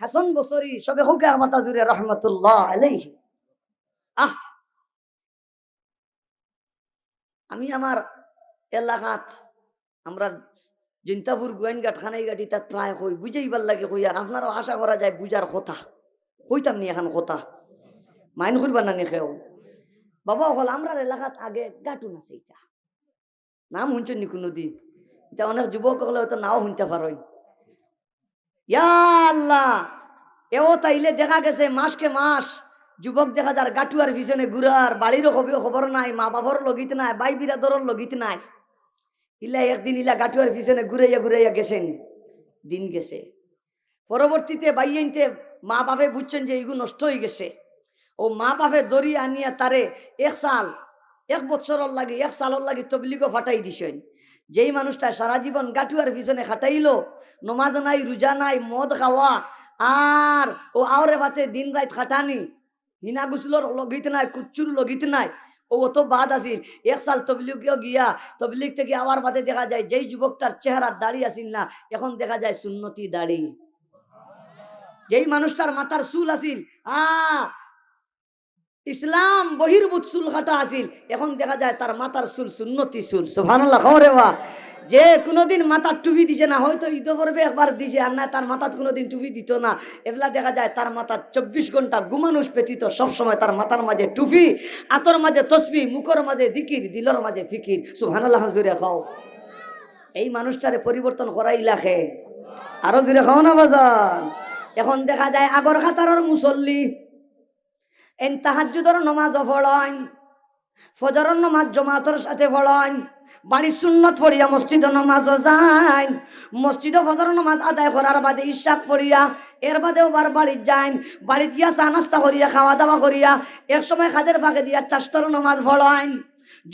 হাসন বসরি সবে হোক আমার তাজুরে রহমতুল্লাহ আহ! আমি আমার এলাকাত, আমরা জৈন্তাপুর গোয়েনঘাট খানাই গাড়ি তাত প্রায় কই বুঝাইবার লাগে কই, আর আপনারও আশা করা যায় বুঝার কথা। কইতাম নি এখন কথা। মাইন করবার না নি খেও। বাবা হল আমরা এলাকাত আগে গাটুন আছে এটা নাম শুনছেন নি কোনোদিন? এটা অনেক যুবক হলে হয়তো নাও শুনতে পারেন ইয়া আল্লাহ, এও তাইলে দেখা গেছে মাসকে মাস যুবক দেখা যার গাটুয়ার পিছনে ঘুরার বাড়িরও খবর খবর নাই মা বাবার লগিত নাই বাই বিরাদরের লগিত নাই। ইলা একদিন ইলা গাটুয়ার পিছনে ঘুরাইয়া ঘুরাইয়া গেছেন। দিন গেছে। পরবর্তীতে বাইয়াইনতে মা বাপে বুঝছেন যে এগুলো নষ্ট হয়ে গেছে। ও মা বাপে দড়ি আনিয়া তারে এক সাল, এক বছরের লাগে এক সালের লাগে তবলিগও ফাটাই দিছেন। যেই মানুষটা সারা জীবন গাটুয়ার পিছনে খাটাইলো, নমাজ নাই, রোজা নাই, মদ খাওয়া, আর ও আওরে ভাতে দিন রাত খাটানি। হিনা গুসলোর লগিত নাই কুচ্চুর লগিত নাই। ও অত বাদ আসিল এক সাল তবলিগেও গিয়া, তবলিগ থেকে আবার বাদে দেখা যায়, যেই যুবকটার চেহারা দাড়ি আসিল না, এখন দেখা যায় সুন্নতি দাড়ি। যেই মানুষটার মাথার চুল আসিল আ ইসলাম বহির্ভূত চুল কাটা আসিল এখন দেখা যায় তার মাথার চুল সুন্নতি চুল। সুবহানাল্লাহ খবরে বা। যে কোনোদিন মাথার টুপি দিছে না, হয়তো ঈদ পর্বে একবার দিছে। আর না, তার মাথার কোনোদিন টুপি দিত না। এগুলা দেখা যায় তার মাথার চব্বিশ ঘণ্টা গুমানুষ ব্যতীত সবসময় তার মাথার মাঝে টুপি, আতর মাঝে তসবি, মুখর মাঝে দিকির দিলর মাঝে ফিকির। সুবহানাল্লাহ জুড়ে খাও এই মানুষটারে পরিবর্তন করাই লাখে আরও জুড়ে খাও না বাজান। এখন দেখা যায় আগর খাতারর মুসল্লি এন তাহাজ্জুদর নমাজ পড়াইন ফজর নমাজ জমাতর সাথে ফলন বাড়ি সুন্নত পড়িয়া মসজিদ নমাজও যাইন, মসজিদ ফজর নমাজ আদায় করার বাদে ইশাক পড়িয়া, এর বাদেও বার বাড়ি যাইন বাড়ি দিয়া চা নাস্তা করিয়া, খাওয়া দাওয়া করিয়া, এক সময় খাদের ফাঁকে দিয়া চাষতর নমাজ পড়াইন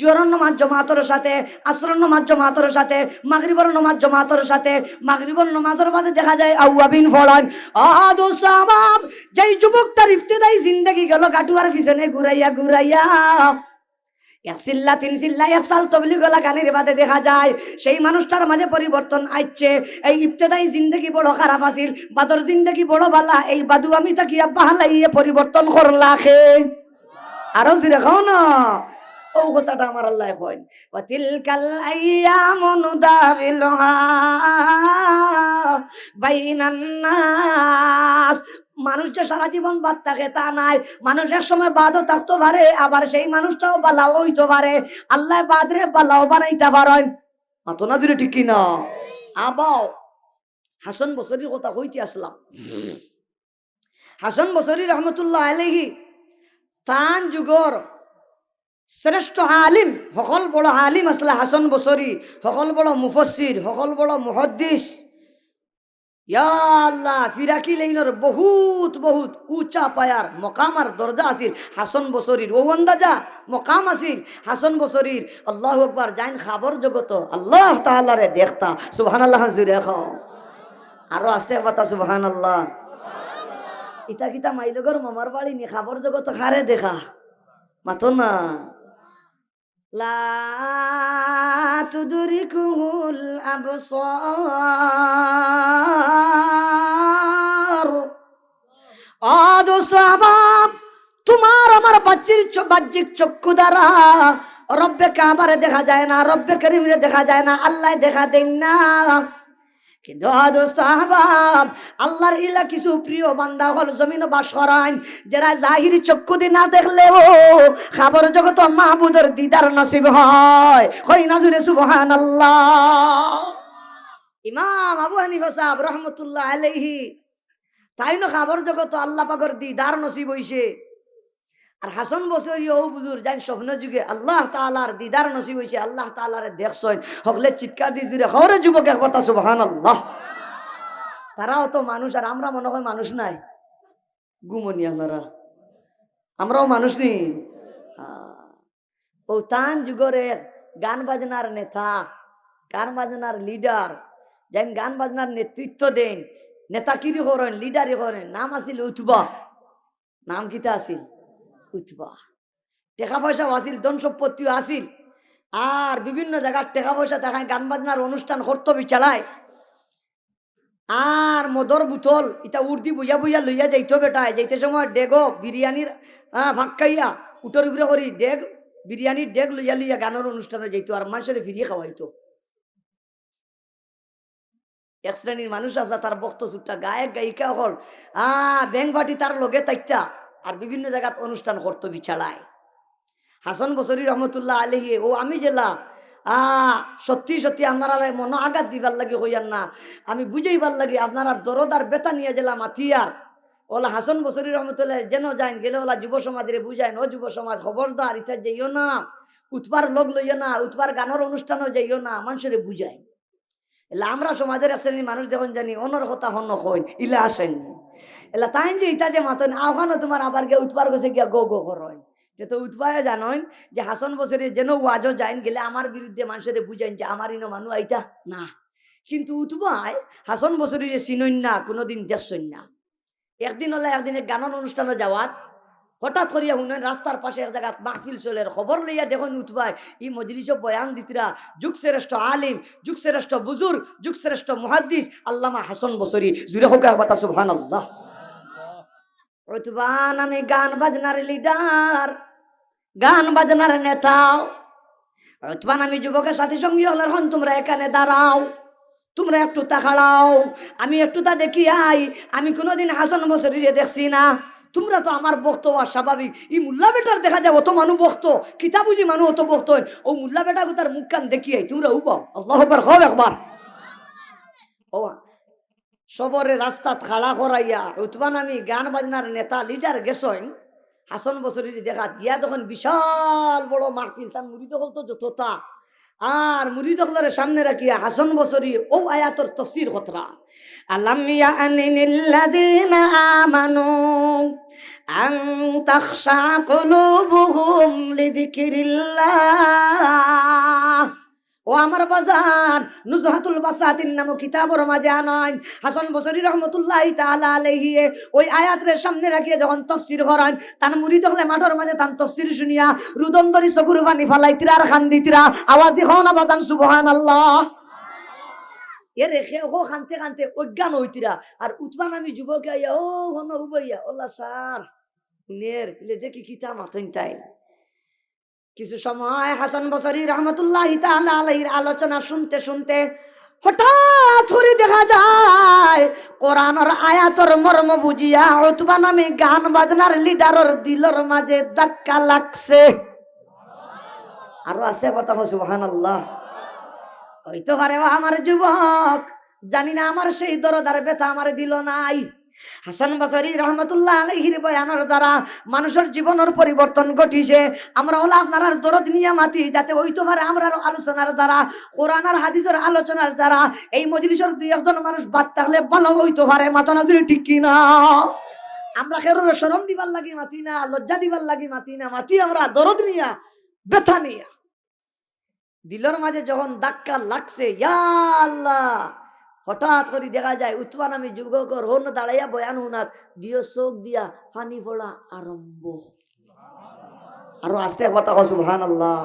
জোরন নমাজ জমাতর সাথে আসরন নমাজ জমাতর সাথে, মাগরিবর নমাজ জমাতর সাথে, মাগরিবর নমাজের বাদে দেখা যায় আউয়াবিন ফলান আদো সাবাব, যেই যুবক তার ইফতেদাই জিন্দগি গেল কাটুয়ার পিছনে ঘুরাইয়া ঘুরাইয়া। সিল্লা তিন সিল্লা তবলি গলা গানের বাদে দেখা যায়, সেই মানুষটার মাঝে পরিবর্তন আইছে এই ইফতেদাই জিন্দগি বড় খারাপ আছিল, বাদর জিন্দগি বড় বালা, এই বাদু আমি তাকি বাহালাইয়ে পরিবর্তন করলা খে আরও খাও না। ও আমার আল্লাহ কয় ওয়াতিলকাল আইয়ামু নুদাবিলুহা বাইনান নাস। মানুষ যে সারা জীবন বাদ থাকে তা নাই, মানুষ এক সময় বাদও থাকতে পারে, আবার সেই মানুষটাও বালাও হইতে পারে। আল্লাহ বাদরে বালাও বানাইতে পারেন। মাতো না দূরে ঠিক না। আবাও হাসন বসরির কথা কইতে আসলাম। হাসন বসরি রহমতুল্লাহ আলহি তান যুগর শ্রেষ্ঠ আলিম, সকল বড় আলিম আসলে হাসন বসরি সকল বড় মুফসির সকল বড় মুহদ্দিস আল্লাহ ফিরাকি লাইনের বহুত বহুত উঁচা পায়ার মকামার দরজা আছিল হাসন বসরির ও আন্দাজা মকাম আছিল হাসন বসরির আল্লাহ আকবার জাইন খাবর জগত আল্লাহ তাহলে দেখতা সুবহান আল্লাহ জুড়ে খাও আরও আসতে পাতা সুবহান আল্লাহ ইতা কিতা মাইলগর মামার বাড়ি নি খাবর জগত খারে দেখা। মাতো না লা تدركه আবসার। আ দোস্ত আবাব, তোমার আমার বাচ্চির বাহ্যিক চক্ষু দ্বারা রব্বে কাবারে দেখা যায় না, রব্বে করিমরে দেখা যায় না, আল্লাহ দেখা দেন না। কিন্তু আহবাব আল্লাহর ইলা কিছু প্রিয় বান্দা হল জমিন বাস করাইন যারা জাহির চক্ষু দিয়ে না দেখলেও খাবার জগত মাহবুদর দিদার নসিব হয়। হই না জুড়ে সুবহান আল্লাহ ইমাম আবু হানিফা সাহেব রহমতুল্লাহ আলাইহি, তাই না খাবার জগত আল্লাহ পাগর দিদার নসিব হইছে। আর হাসন বসরি ও বুজুর যাই স্বপ্ন যুগে আল্লাহ তালার দিদার নসিব হইছে, আল্লাহ তালারে দেখছইন হকলে চিৎকার দিয়ে জুড়ে খবরে যুবক একবার সুবহান আল্লাহ তারাও তো মানুষ, আর আমরা মনে হয় মানুষ নাই। গুমনি আপনারা। আমরাও মানুষ নি। ও তান যুগরে গান বাজনার নেতা, গান বাজনার লিডার, যেন গান বাজনার নেতৃত্ব দেন। নেতাকিরি করেন, লিডারি করেন, নাম আছিল উতবা। নাম কিতা আছিল? উতবা টেকা পয়সাও আছিল ধন সম্পত্তিও আছিল। আর বিভিন্ন জায়গার টাকা পয়সা দেখায়, গান বাজনার অনুষ্ঠান কর্তব্য চালায়। আর মদর বুতল ইটা উর্দি বইয়া বইয়া লইয়া যাইতো বেটায় যাইতে সময় ডেগো, বিরিয়ানির ভাক্কাইয়া উটোর উপরে করি ডেগ, বিরিয়ানির ডেগ লইয়া লইয়া গানের অনুষ্ঠানে যাইতো আর মানুষের ফিরিয়ে খাওয়াইতো। এক শ্রেণির মানুষ আছে তার বক্ত চুট্টা গায়ক, গায়িকা হল। আ ব্যাং ভাটি তার লগে তাইতা। আর বিভিন্ন জায়গাত অনুষ্ঠান করতো বিছাড়ায় হাসন বসরি রহমতুল্লাহ আলহি ও আমি জেলা আ, সত্যি সত্যি আপনারা মন আঘাত দিবার লাগে হইয়ার না। আমি বুঝাইবার লাগে আপনারা দরদার বেতা নিয়ে গেলাম আতিয়ার ওলা হাসন বসরি রহমতুল্লাহ যেন যাইন, গেলে ওলা যুব সমাজের বুঝাইন, ও যুব সমাজ খবরদার ইতা যাইও না, উৎপার লোক লইও না, উৎপার গানের অনুষ্ঠানও যাইও না, মানুষের বুঝাই এলা আমরা সমাজের শ্রেণির মানুষ যখন জানি অনর কথা হন হইন ইলা আসেন। এলা তাই যে ইতা যে মাতন আহ্বানও তোমার আবার গিয়ে উৎপার গেছে গিয়া গো গো করেন যে তো উৎপায় জানইন যে হাসন বছরে যেন ওয়াজও যাইন গেলে আমার বিরুদ্ধে মানুষের বুঝাইন যে আমার ইনো মানুষ আইতা না। কিন্তু উৎপায় হাসন বছরে যে চিনইন কোনোদিন দেখছইন না। একদিন হলে একদিন এক গানের অনুষ্ঠানে যাওয়াত হঠাৎ করিয়া শুনেন রাস্তার পাশে এক জায়গাত মাহফিল চলের খবর লইয়া দেখুন উঠবাই ই মজলিস বয়ান দিতরা যুগ শ্রেষ্ঠ আলিম যুগ শ্রেষ্ঠ বুজুর যুগ শ্রেষ্ঠ মুহাদ্দিস, আল্লামা হাসন বসরি। জুড়ে হোক একবার সুবহান আল্লাহ উতবান আমি গান বাজনার লিডার, গান বাজনার নেতাও। উতবান আমি যুবকের সাথী সঙ্গী হলার হন, তোমরা এখানে দাঁড়াও, তোমরা একটু তাকাড়াও আমি একটু তা দেখি আই আমি কোনোদিন হাসন বসরিরে দেখছি না। তোমরা তো আমার বক্ত আর স্বাভাবিক। ই মুল্লা বেটার দেখা যায়, অত মানুষ বক্ত কিতা বুঝি মানুষ অত বক্ত হয়। ও মুল্লা বেটা তার মুখ কান দেখিয়াই তোমরা উবাও। আল্লাহ একবার হও একবার। ও, সবরে রাস্তাত খাড়া করাইয়া উৎপান আমি গান বাজনার নেতা, লিডার গেছইন। হাসন বছরের দেখাত গিয়া তখন বিশাল বড় মাহফিল, তার মুড়ি দখল তো যতটা আর দখলের সামনে রাখিয়া হাসন বছরি ও আয়াতর তফসির খতরা। আলাম ইয়ানিল্লাযীনা আমানু ও আমার বাজার নুজহাতুল বাসাতিন নামক কিতাবর মাঝে আনয়ন হাসান বসরি রহমতুল্লাহ তাআলা আলাইহি ওই আয়াতের সামনে রাখিয়ে যখন তফসির করেন তান মুড়ি দখলে মাঠের মাঝে তান তফসির শুনিয়া রুদন্দরি চকুর পানি ফালাইতিরা আর খান দিতিরা আওয়াজ দি না বাজান, সুবহানাল্লাহ। এ রেখে ও খানতে খানতে অজ্ঞান হইতিরা আর উৎপান আমি যুবক আইয়া, ও হন উবাইয়া ওল্লা স্যার নের দেখি কিতা মাথন তাই কিছু সময় হাসান বসরি রহমতুল্লাহ আলাইহির আলোচনা শুনতে শুনতে হঠাৎ করে দেখা যায়, কোরআনর আয়াতর মর্ম বুঝিয়া উতবা নামে গান বাজনার লিডারর দিলর মাঝে ধাক্কা লাগছে। আরও আসতে পারতাম সুবহান আল্লাহ হইতে পারে আমার যুবক, জানি না আমার সেই দরদার ব্যথা আমার দিল নাই। হাসান বাসারি রহমতুল্লাহ আলহির বয়ানোর দ্বারা মানুষের জীবনের পরিবর্তন ঘটিছে। আমরা হলো আপনার দরদ নিয়ে মাতি, যাতে হইতে পারে আমরা আলোচনার দ্বারা, কোরআন আর হাদিসের আলোচনার দ্বারা এই মজলিসের দুই একজন মানুষ বাদ থাকলে ভালো হইতে পারে। মাথা নজরে ঠিক কিনা? আমরা কেরোর সরম দিবার লাগি মাতি না, লজ্জা দিবার লাগি মাতি না, মাতি আমরা দরদ নিয়া, ব্যথা নিয়া। দিলর মাঝে যখন ধাক্কা লাগছে, ইয়া আল্লাহ! হঠাৎ করে দেখা যায় উৎপান আমি যুগকর হন দাঁড়াইয়া বয়ান হুনাত দিও চোখ দিয়া পানি পড়া আরম্ভ আরও আস্তে একবার তাকো সুবহান আল্লাহ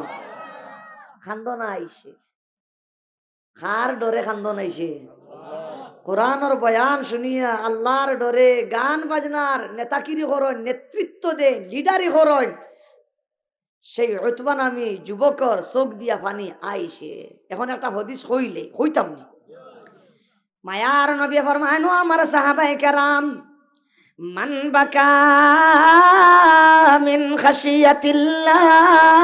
খান্দনা আইছে খার ডরে খান্দন আইছে কোরআনর বয়ান শুনিয়া আল্লাহর ডরে গান বাজনার নেতাকিরি করন নেতৃত্ব দে লিডারি করন সেই উৎবান আমি যুবকর চোখ দিয়া পানি আইছে এখন একটা হদিস হইলে, হইতাম নি? মায়ার নবী ফরমান ও আমার সাহাবায়ে কেরাম মান বাকা মিন খাশিয়াতিল্লাহ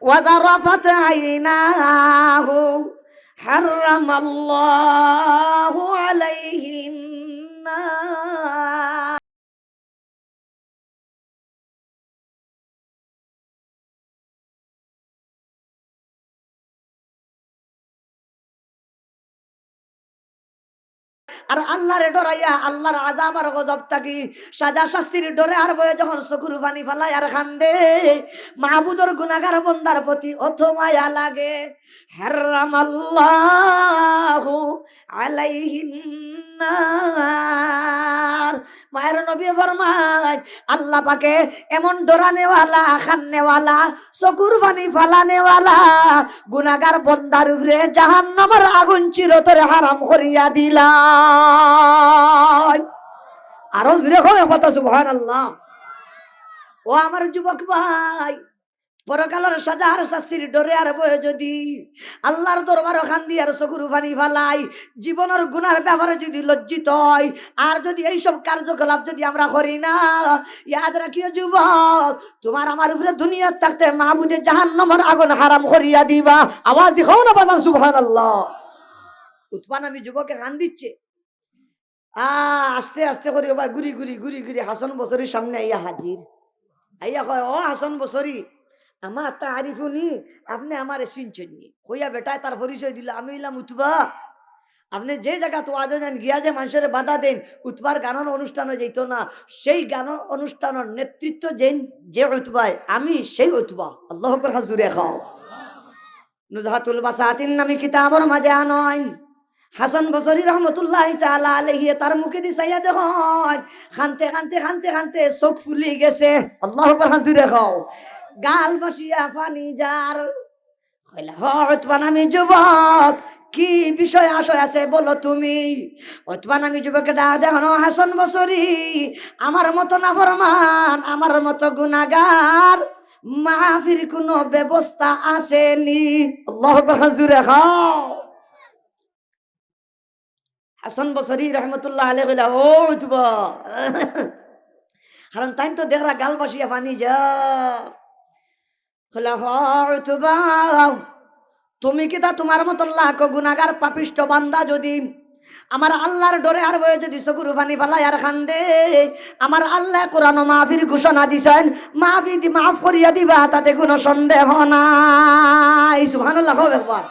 وذرفت عيناه حرم الله عليه النار আর আল্লাহরে ডরাইয়া আল্লাহর আজাব আর গজব থাকি, সাজা শাস্তির ডরে আর বয়ে যখন চকুর পানি ফালাই আর খান্দে মাহবুদর গুনাগার বন্দার প্রতি অথ মায়া লাগে। হারামাল্লাহু আলাইহিন নার। মায়ের নবী ফরমায়, আল্লাহ পাকে এমন ডোরা নেওয়ালা খান খান্নেওয়ালা চকুর পানি ফালানেওয়ালা গুনাগার বন্দার উপরে জাহান্নামের আগুন চিরতরে হারাম করিয়া দিলা। আরও জুড়ে হয় কথা, সুবহানাল্লাহ। ও আমার যুবক ভাই পরকালের সাজার শাস্তির ডরে আর বয়ে যদি আল্লাহর দরবার ওখান দিয়ে আর চকুর পানি ফালাই, জীবনের গুনার ব্যাপারে যদি লজ্জিত হয়, আর যদি এইসব কার্যকলাপ যদি আমরা করি না, ইয়াদ রাখিও যুবক, তোমার আমার উপরে দুনিয়ার থাকতে মাহবুদে জাহান্নামের আগুন হারাম করিয়া দিবা। আওয়াজ দিখাও না বাজান সুবহানাল্লাহ। উৎপান আমি যুবকে কান দিচ্ছে আ, আস্তে আস্তে করে ভাই ঘুরি ঘুরি ঘুরি ঘুরি হাসন বছরের সামনে আইয়া হাজির। আইয়া কয়, ও হাসন বছরী আমার তা আরিফুনি আপনি আমার চিনছেননি কইয়া বেটায় তার পরিচয় দিল, আমি ইলাম উতবা। আপনি যে জায়গা তো আজও যান, গিয়া যে মানুষের বাধা দেন, উতবার গানন অনুষ্ঠানে যেত না। সেই গান অনুষ্ঠানের নেতৃত্ব যে যে উতবায়, আমি সেই উতবা। আল্লাহ হাজুরে খাও। নুজহাতুল বাসাতিন নামি কিতাবর মাঝে আনয়ন। হাসান বসরি রহমতুল্লাহ তাআলা আলাইহি তার মুখে দি চাইয়া দেখুন খানতে খানতে খানতে খানতে চোখ ফুলি গেছে। আল্লাহ হাজুরে খাও। গাল বসিয়া পানি যার। কইলা হতবান আমি যুবক, কি বিষয় আশয় আছে বলো তুমি? অতবান আমি যুবকে ডাক দেখানো হাসন বসরি আমার মতো না ফরমান আমার মতো গুনাগার মাহফির কোনো ব্যবস্থা আসেনি। আল্লাহ হাজুরে খাও হাসন বসরি রহমতুল্লাহ আলে কইলা, ও উঠব কারণ তাই তো দেখরা গাল বসিয়া পানি যা হ তুমি কি তা তোমার মতন লাখ গুনাগার পাপিষ্ট বান্দা যদি? আমার আল্লাহর ডরে আর বয়ে যদি চকুর পানি ফেলাই আর খান্দে আমার আল্লাহ কোরআন মাহফির ঘোষণা দিছেন মাহফি দি মাফ করিয়া দিবা, তাতে কোনো সন্দেহ নাই। সুবহানাল্লাহ হোক একবার।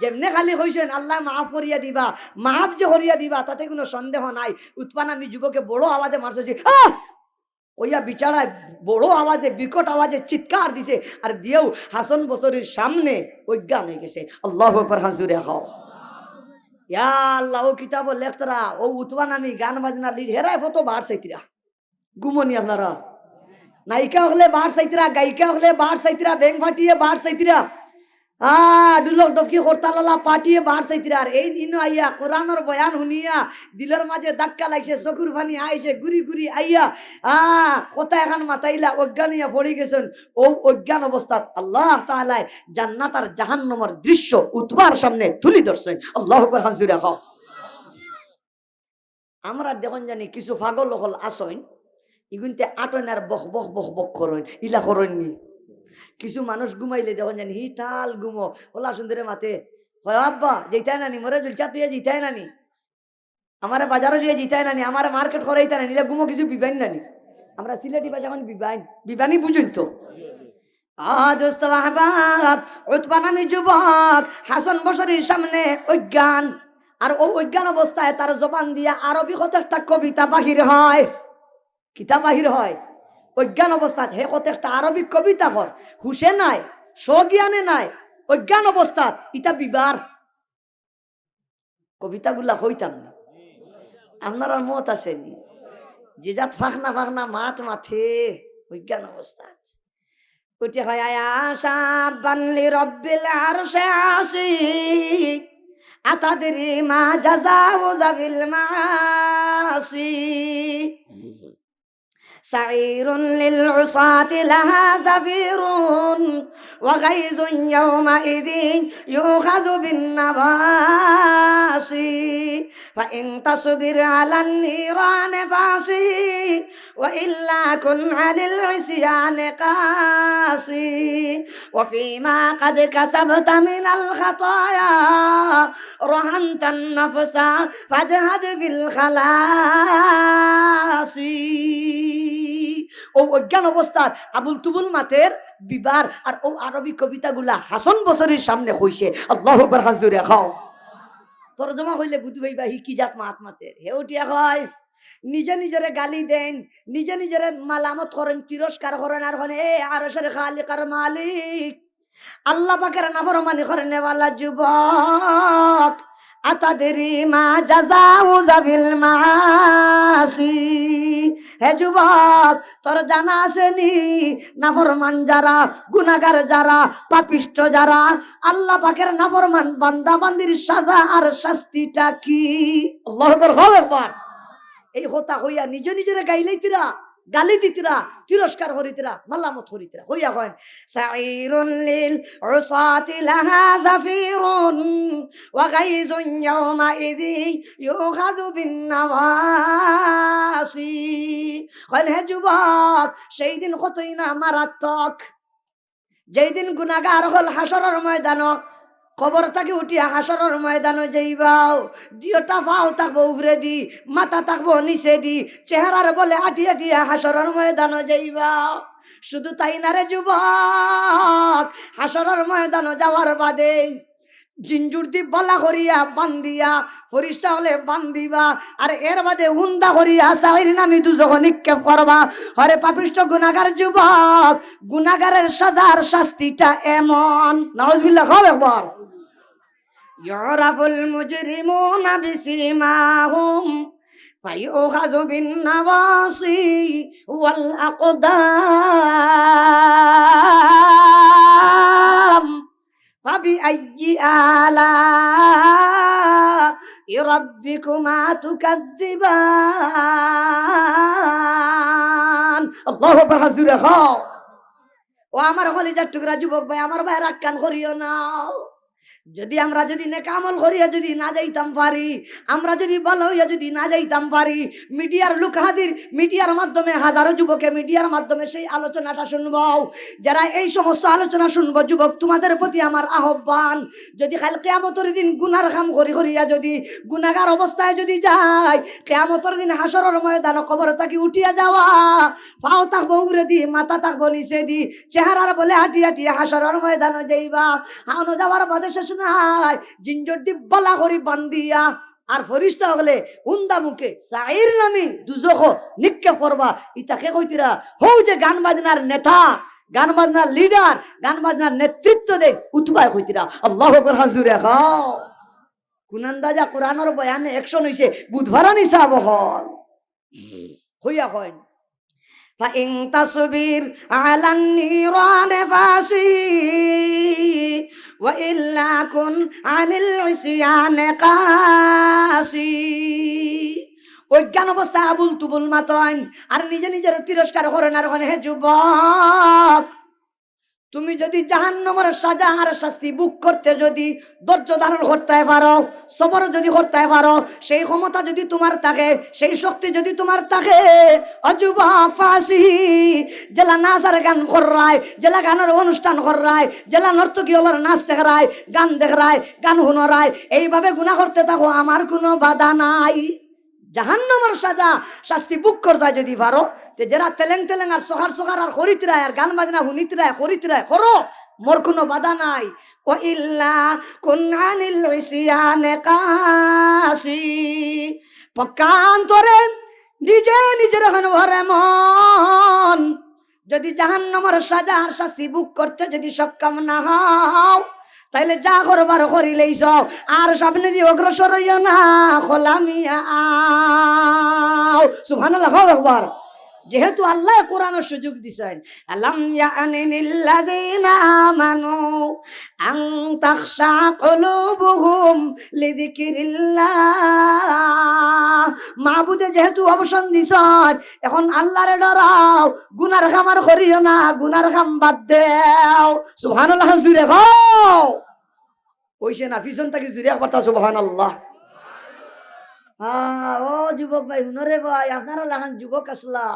যেমনে খালি হইছেন আল্লাহ মাফ করিয়া দিবা, মাফ যে করিয়া দিবা, তাতে কোনো সন্দেহ নাই। উৎপান আমি যুবকে বড় আওয়াজে মারছি আহ! ওইয়া বিচারায় বড় আওয়াজে, বিকট আওয়াজে চিৎকার দিছে। আর দিয়েও হাসন বসরির সামনে অজ্ঞান হয়ে গেছে। আল্লাহ পর হাজুরে খাও। ইয়া আল্লাহ ও কিতাব লেখতরা, ও উতবান আমি গান বাজনা লিড হেরায় ফটো বার সাইতিরা গুমনি আপনারা। নায়িকা হলে বার সাইতিরা গায়িকা হলে বার সাইতিরা ব্যাং ফাটিয়ে বার সাইতিরা আ, দুলক ডফকি হরতালালা পাটিয়ে বার সাইতিরা এই ইনো আইয়া কোরআনর বয়ান শুনিয়া দিলের মাঝে ধাক্কা লাগছে চকুর ফানি আইছে গুরি গুরি আইয়া। আ, কথা এখন মাতাইলা, অজ্ঞান পড়ে গেছেন ও অজ্ঞান অবস্থাত আল্লাহ তাআলায় জান্নাত আর জাহান্নামের দৃশ্য উতবার সামনে তুলি ধরছেন আল্লাহ হাজুরে খাও আমরা দেখুন জানি কিছু পাগল হল আসইন ইগুনতে আটন আর বক বক বক বক করইন ইলা করইননি কিছু মানুষ ঘুমাইলে দেখুন জানি হিটাল ঘুমো। ওলা সুন্দরে মাতে। হয় আব্বা যেইতাই নানি, মরে জুলচা তুই জিতাই নানি। আমারে বাজারও লিয়ে জিতাই নানি, আমার মার্কেট করাইতে নানি ঘুমো কিছু বিবাইন নানি। আমরা সিলেটি ভাষা মানে বিবাইন, বিবানি বুঝুন তো। অবস্থায় তার জবান দিয়া আরবি কতটা কবিতা বাহির হয়। কিতা বাহির হয়। অজ্ঞান অবস্থাত। হে কতটা আরবি কবিতা কর। হুসে নাই, স্বজ্ঞানে নাই, অজ্ঞান অবস্থাত। ইটা বিবার। কবিতাগুলা হইতাম না। আপনার আর মত আসেনি। যে যাত ফাঁকনা ফাঁকনা মাত মাথে অজ্ঞান অবস্থাত। উঠে হয় আশা বানলি রব্বিল আরশে আসি, আতাদেরি মা জাজাউ জাবিল মাসি। سعير للعصاة لها زفير وغيظ يومئذ يؤخذ بالنواصي. فإن تصبر على النيران فاصي وإلا كن عن العصيان قاصي. وفيما قد كسبت من الخطايا رهنت النفس فاجهد بالخلاص ও অজ্ঞান অবস্থার আবুল তুবুল মাতের বিবার আর ও আরবি কবিতাগুলা হাসন বছরের সামনে হইছে। আল্লাহ হাজুরে খাও। তরজমা হইলে বুধু ভাইবা হি কি জাত মাত মাতের। হে উঠিয়া হয় নিজে নিজরে গালি দেন, নিজে নিজরে মালামত করেন, তিরস্কার করেন আর হনে, এ আরসের খালিকার মালিক, আল্লাহ পাকের নাফরমানি করেন যুবক। আতাদেরি মা জাজাউ জাবিল মাসি হে যুবক তোর জানা আসেনি? নাফরমান যারা গুনাগার যারা পাপিষ্ট যারা আল্লাহ পাকের নাফরমান বান্দা বান্দির সাজা আর শাস্তিটা কি? আল্লাহ একবার এই হতা হইয়া নিজ নিজের গাইলেইতিরা গালি দিতিরা, তিরস্কার করিতিরা মাল্লামত করিতিরা হইয়া কয়েন সাইরুন লিল উসাতি লাহা জাফিরুন ওয়া গাইযুন ইয়াউমাইযি ইউখাযু বিন নাওয়াসি কল হে যুবক, সেই দিন কতই না মারাত্মক। যেই দিন গুনাগার হল হাসরের ময়দান খবর তাকে উঠিয়া হাসরের ময়দানে যাইবাও দিওটা পাও থাকব উপরে দি, মাথা থাকব নিচে দি চেহারার বলে আটি আটিয়া হাসরের ময়দানে যাইবাও। শুধু তাই না রে যুবক হাসরের ময়দানে যাওয়ার বাদে জিঞ্জুর দি বলা করিয়া বান্দিয়া ফরিস্তা হলে বান্দিবা আর এর বাদে হুন্দা করিয়া সাহির নামি দুজক নিক্ষেপ করবা হরে পাপিষ্ট গুনাগার যুবক গুনাগারের সাজার শাস্তিটা এমন। খাও একবার يعرف المجرمون بسيماهم فيؤخذ بالنواصي والأقدام فبأي آلاء ربكما تكذبان الله أكبر حزور খাও ও আমার কলিজার টুকরা যুবক ভাই আমার ভাই রাগ কান করিও না যদি আমরা যদি নেকামল করিয়া যদি না যাইতাম পারি, আমরা যদি ভালো হইয়া যদি না যাইতাম পারি, মিডিয়ার লোক হাজির, মিডিয়ার মাধ্যমে হাজারো যুবকে মিডিয়ার মাধ্যমে সেই আলোচনাটা শুনব। যারা এই সমস্ত আলোচনা শুনব, যুবক, তোমাদের প্রতি আমার আহ্বান, যদি খাল কেয়ামতর দিন গুনার কাম করি করিয়া যদি গুনাগার অবস্থায় যদি যায় কেয়ামতর দিন হাসরের ময়দান কবর তাকে উঠিয়া যাওয়া, পাও থাকব উড়ে দি, মাথা থাকব নিচে দি, চেহারার বলে হাঁটি হাঁটি হাসরের ময়দানে যাইবা। হানো যাওয়ার বাদে শেষ নাই জিঞ্জর দি বলা করি বান্দিয়া আর ফরিস্তা হলে উন্দা মুখে সাইর নামি দুজখ নিক্ষেপ করবা ইতাকে কইতিরা হৌ যে গান বাজনার নেতা গান বাজনার লিডার গান বাজনার নেতৃত্ব দে উতবায় কইতিরা আল্লাহ আকবার হাজুরে খাও কুনান্দাজা কোরআনের বয়ানে একশন হইছে বুধবারা নিসা বহল হইয়া কয় فإن تصبر على النيران فاسي وإلا كن عن العصيان قاسي অজ্ঞান অবস্থা আবুল তুবুল মাতন আর নিজে নিজের তিরস্কার করেন আর ওখানে হে যুবক তুমি যদি জাহান্নমর সাজা আর শাস্তি বুক করতে যদি ধৈর্য ধারণ করতে পারো, সবর যদি করতে পারো, সেই ক্ষমতা যদি তোমার থাকে, সেই শক্তি যদি তোমার থাকে অযুবা ফাঁসি। জেলা নাচার গান করায় জেলা গানের অনুষ্ঠান করায় জেলা নর্তকী হলার নাচ দেখায় গান দেখায় গান হুনরায়, এইভাবে গুণা করতে থাকো, আমার কোনো বাধা নাই। জাহান্নমর সাজা, শাস্তি বুক করতে যদি পারো। তে যারা তেলেং তেলেং আর সোহার সোহার আর করিতরায় আর গান বাজনা হুনিতরায় করিতরায় করো মোর কোনো বাধা নাই। ও ইল্লা কুনানিল ইসিয়ানে কাসি নিজে নিজের এখন ঘরে মন। যদি জাহান্নমর সাজা আর শাস্তি বুক করতে যদি সক্ষম না হও তাইলে যা করবার করিলেই সব আর সামনে দিয়ে অগ্রসর হইয়া না খোলামিয়া আও সুবহানাল্লাহ একবার যেহেতু আল্লাহ কোরআনের সুযোগ দিছেন, আলাম ইয়ানিল্লাযিনা আমানু আন তাখশা কুলুবুহুম লিযিকরিল্লাহ। মাহবুদে যেহেতু অবসান দিছেন, এখন আল্লাহরে ডরাও, গুনার খামার করিও না, গুনার খাম বাদ দেও। সুবহানাল্লাহ জুরে খাও ওইসে না, পিছন থেকে জুরে একবার তা সুবহানাল্লাহ। হ্যাঁ ও যুবক ভাই, হুনরে ভাই, আপনারা লাগান যুবক আসলা।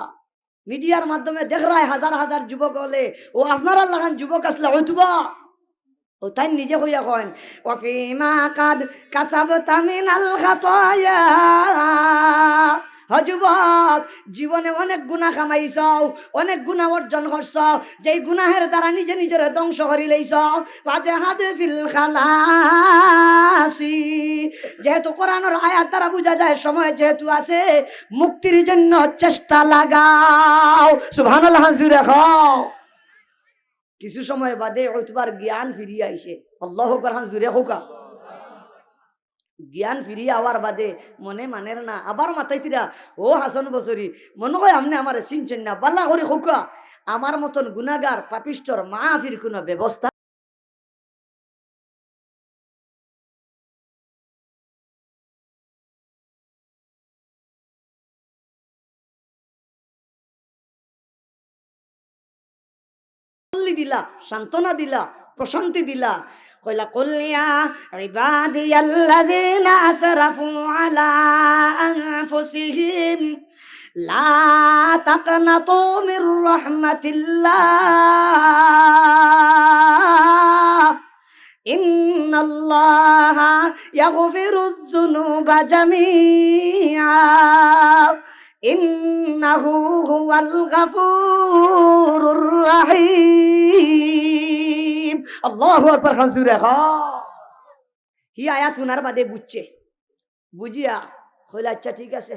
মিডিয়ার মাধ্যমে দেখ রায়, হাজার হাজার যুবক হলে, ও আপনার আল্লাহান যুবক আসলে হইতবা ও তাই নিজে হইয়া কন ওফিমা কাদ কাসাব তামিনাল খাতায়া। হযুবক জীবনে অনেক গুনাহ কামাইছ অনেক গুনাহ অর্জন করছ যেই গুনাহের দ্বারা নিজে নিজের ধ্বংস করি লইছ যেহেতু কোরআনের আয়াত দ্বারা বোঝা যায়, সময় যেহেতু আছে, মুক্তির জন্য চেষ্টা লাগাও। সুবহানাল্লাহ জুরে খাও কিছু সময় বাদে হয়তোবার জ্ঞান ফিরিয়ে আইসে আল্লাহ আকবার হান জুরে হোকা জ্ঞান ফিরিয়ে আওয়ার বাদে মনে মানের না আবার মাথায় তিরা ও হাসন বছরী মনে হয় আপনি আমার চিনছেন না বাল্লা করে হোকা আমার মতন গুনাগার পাপিষ্টর মাহফির কোনো ব্যবস্থা তসল্লি দিলা সান্ত্বনা দিলা প্রশান্তি দিলা। কইলা কলিয়া ইবাদিয়াল্লাযিনা আসরাফু আলা আনফুসিহিম, লা তাকনাতু মির রাহমাতিল্লাহ, ইন্নাল্লাহা ইয়াগফিরুয যুনুবা জামিআ। হুয়াল গাফুরুর রাহিম। আল্লাহু আকবার খাজুরে খা হি। আয়াত উনার বাদে বুঝছে। বুঝিয়া কইলা আচ্ছা ঠিক আছে,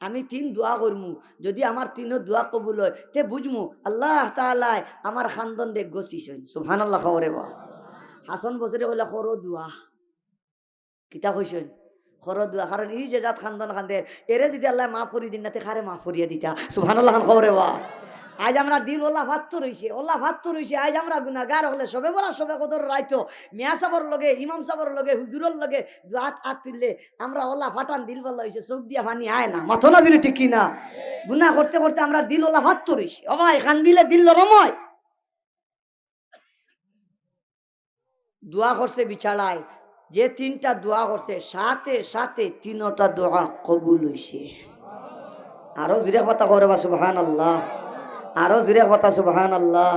আমি তিন দোয়া করমু। যদি আমার তিনও দোয়া কবুল হয়, তে বুঝমু, আল্লাহ তাআলায় আমার খান্দন দেখ গছিছেন সুবহানাল্লাহ, খবরে বা। হাসন বছরে কইলা খরো দোয়া। কিতা কইছেন খরো দোয়া কারণ এই যে জাত খান্দন খান্দের এরে যদি আল্লাহ মাফ করি দিন না খারে মাফ করিয়া দিতা। সুবহানাল্লাহ খান খবরে বা। আজ আমরা দিল ওল্লা ভাত রইছে ওল্লা ভাত রইছে আজ আমরা গুনাগার হলে সবে বলা সবে কদর রাইতো। মিয়া সাবর লগে, ইমাম সাবর লগে, হুজুরর লগে হাত হাত তুললে আমরা ওল্লা ফাটান দিল বল্লা হইছে, চোখ দিয়া পানি আয় না, মাথো না যদি ঠিক না গুনা করতে করতে আমরা দিল ওল্লা ভাত রইছে ও ভাই, খান দিলে দিল রময় দোয়া করছে বিছাড়ায় যে তিনটা দোয়া করছে, সাথে সাথে তিনটা দোয়া কবুল হইছে। আরও জুড়ে কথা করে বা সুবহান আল্লাহ আরও জুড়ে কথা সুবহান আল্লাহ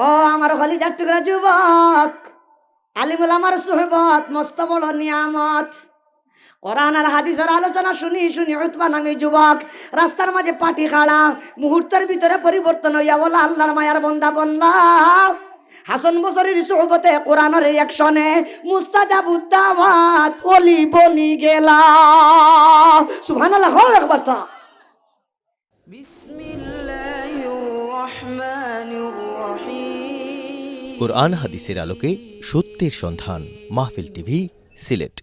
ও আমার খালি চারটুকরা যুবক, আলিমুল আমার সুহবত মস্ত বড় নিয়ামত। কোরআন আর হাদিসের আলোচনা শুনি শুনি উতবা নামে যুবক, রাস্তার মাঝে পাটি খাড়া, মুহূর্তের ভিতরে পরিবর্তন হইয়া বলা, আল্লাহর মায়ার বন্দা বনলা। হাসন বছরের সোহবতে কোরআনের রিয়াকশনে মুস্তাজাবুদ্দাওয়াত অলি বনি গেলা। সুবহানাল্লাহ হল একবার তা। কোরআন হাদিসের আলোকে সত্যের সন্ধান মাহফিল টিভি সিলেট।